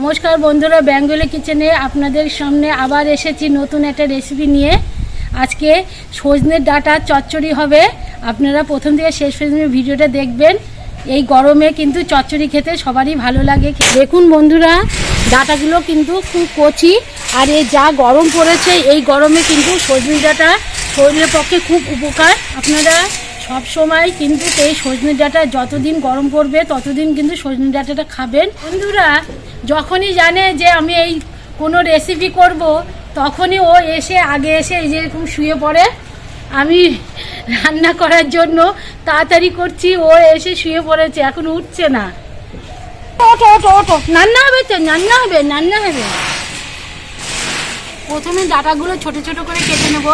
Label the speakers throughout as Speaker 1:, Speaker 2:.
Speaker 1: নমস্কার বন্ধুরা, বেঙ্গলি কিচেনে আপনাদের সামনে আবার এসেছি নতুন একটা রেসিপি নিয়ে। আজকে সজনের ডাটা চচ্চড়ি হবে। আপনারা প্রথম থেকে শেষ পর্যন্ত ভিডিওটা দেখবেন। এই গরমে কিন্তু চচ্চড়ি খেতে সবারই ভালো লাগে। দেখুন বন্ধুরা, ডাটাগুলো কিন্তু খুব কচি, আর এই যা গরম পড়েছে, এই গরমে কিন্তু সজনে ডাটা শরীরের পক্ষে খুব উপকার। আপনারা সব সময় কিন্তু এই সজনে ডাঁটা যতদিন গরম পড়বে ততদিন কিন্তু সজনে ডাঁটাটা খাবেন। বন্ধুরা, যখনই জানে যে আমি এই কোনো রেসিপি করব, তখনই ও এসে আগে এসে এই যেরকম শুয়ে পড়ে। আমি রান্না করার জন্য তাড়াতাড়ি করছি, ও এসে শুয়ে পড়েছে, এখন উঠছে না। রান্না হবে তো রান্না হবে রান্না হবে। প্রথমে ডাটাগুলো ছোট ছোট করে কেটে নেব।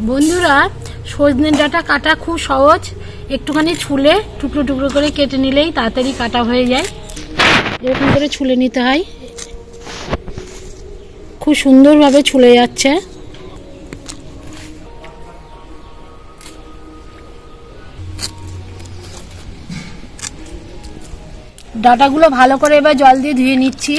Speaker 1: বন্ধুরা, সজনে ডাঁটা কাটা খুব সহজ। একটুখানি ছুলে টুকরো টুকরো করে কেটে নিলেই তাড়াতাড়ি কাটা হয়ে যায়। এরকম করে ছুলে নিতে হয়। খুব সুন্দরভাবে ছুলে যাচ্ছে। ডাটাগুলো ভালো করে এবার জল দিয়ে ধুয়ে নিচ্ছি।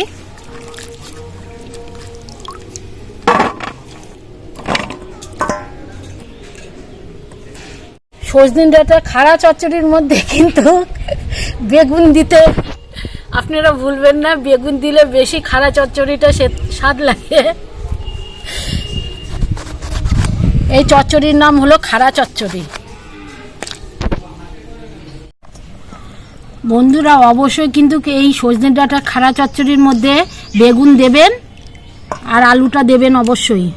Speaker 1: সজনে ডাঁটা খাড়া চচ্চড়ির মধ্যে কিন্তু বেগুন দিতে আপনারা ভুলবেন না, বেগুন দিলে বেশি খাড়া চচ্চড়িটা স্বাদ লাগে। এই চচ্চড়ির নাম হলো খাড়া চচ্চড়ি। বন্ধুরা, অবশ্যই কিন্তু এই সজনে ডাঁটা খাড়া চচ্চড়ির মধ্যে বেগুন দেবেন আর আলুটা দেবেন অবশ্যই।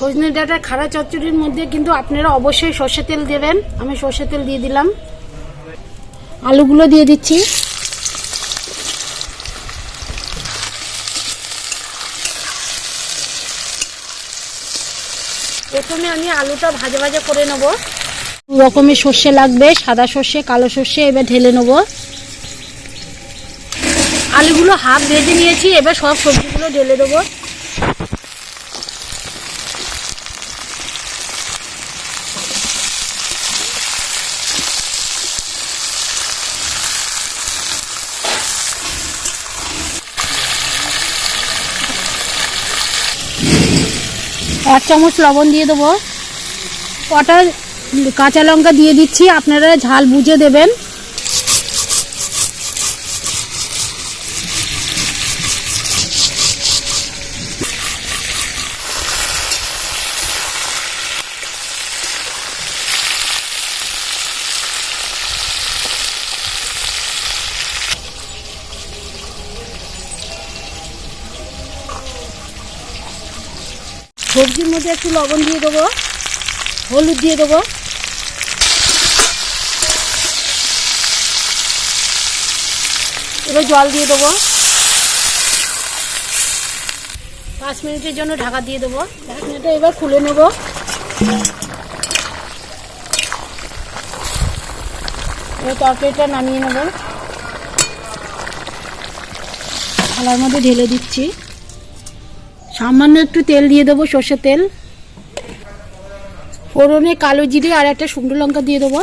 Speaker 1: সজনে ডাঁটা খাড়া চচ্চড়ির মধ্যে কিন্তু আপনারা অবশ্যই সর্ষে তেল দেবেন। আমি সর্ষে তেল দিয়ে দিলাম। আলুগুলো দিয়ে দিচ্ছি। প্রথমে আমি আলুটা ভাজা ভাজা করে নেব। দু রকমের সর্ষে লাগবে, সাদা সর্ষে, কালো সর্ষে, এবার ঢেলে নেব। আলুগুলো হাফ ভেজে নিয়েছি, এবার সব সবজিগুলো ঢেলে দেবো। এক চামচ লবণ দিয়ে দেবো। কটা কাঁচা লঙ্কা দিয়ে দিচ্ছি আপনারা ঝাল বুঝে দেবেন। সবজির মধ্যে একটু লবণ দিয়ে দেবো, হলুদ দিয়ে দেবো। এবার জল দিয়ে দেবো। পাঁচ মিনিটের জন্য ঢাকা দিয়ে দেবো। ঢাকনাটা এবার খুলে নেব। এবার তরকারিটা নামিয়ে নেব। থালার মধ্যে ঢেলে দিচ্ছি। সামান্য একটু তেল দিয়ে দেবো, সর্ষের তেল। ফোড়নে কালো জিরে আর একটা শুকনো লঙ্কা দিয়ে দেবো।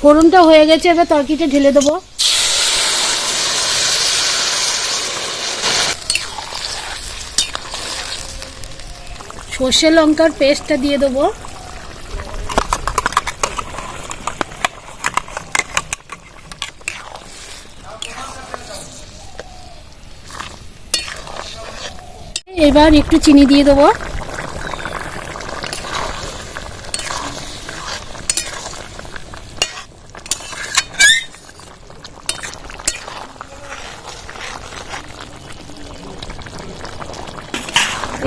Speaker 1: ফোড়নটা হয়ে গেছে, এবার তরকিটা ঢেলে দেবো। সর্ষে লঙ্কার পেস্টটা দিয়ে দেবো। এবার একটু চিনি দিয়ে দেবো।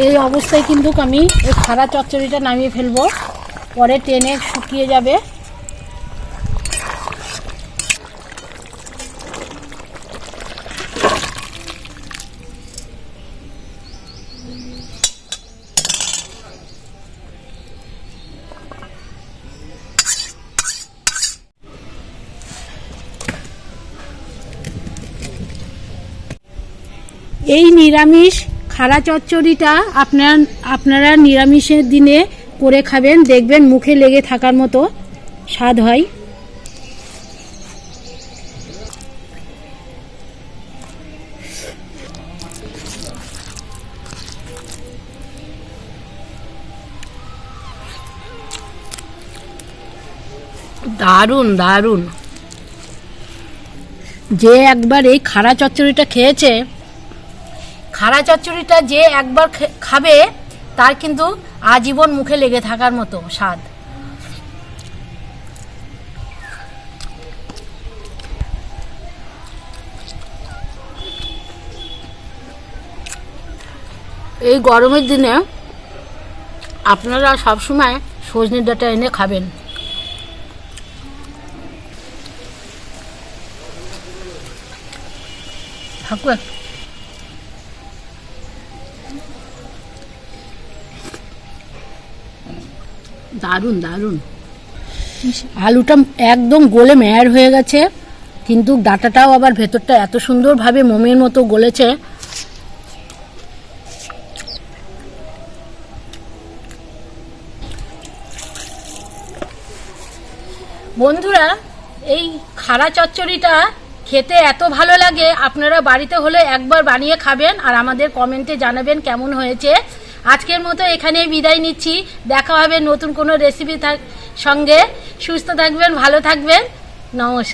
Speaker 1: এই অবস্থায় কিন্তু আমি এই খাড়া চচ্চড়িটা নামিয়ে ফেলব। পরে টেনে শুকিয়ে যাবে। এই নিরামিষ খাড়া চচ্চড়িটা আপনার, আপনারা নিরামিষের দিনে করে খাবেন, দেখবেন মুখে লেগে থাকার মতো স্বাদ হয়। দারুণ দারুণ। যে একবার এই খাড়া চচ্চড়িটা খেয়েছে খাড়া চচ্চড়িটা যে একবার খাবে, তার কিন্তু আজীবন মুখে লেগে থাকার মতো স্বাদ। এই গরমের দিনে আপনারা সবসময় সজনে ডাটা এনে খাবেন। থাকুক দারুণ দারুণ। আলুটা একদম গলে মেয়ার হয়ে গেছে, কিন্তু ডাটাটাও আবার ভেতরটা এত সুন্দরভাবে মোমের মতো গলেছে। বন্ধুরা, এই খাড়া চচ্চড়িটা খেতে এত ভালো লাগে, আপনারা বাড়িতে হলে একবার বানিয়ে খাবেন আর আমাদের কমেন্টে জানাবেন কেমন হয়েছে। আজকের মতো এখানেই বিদায় নিচ্ছি। দেখা হবে নতুন কোনো রেসিপি সঙ্গে। সুস্থ থাকবেন, ভালো থাকবেন। নমস্কার।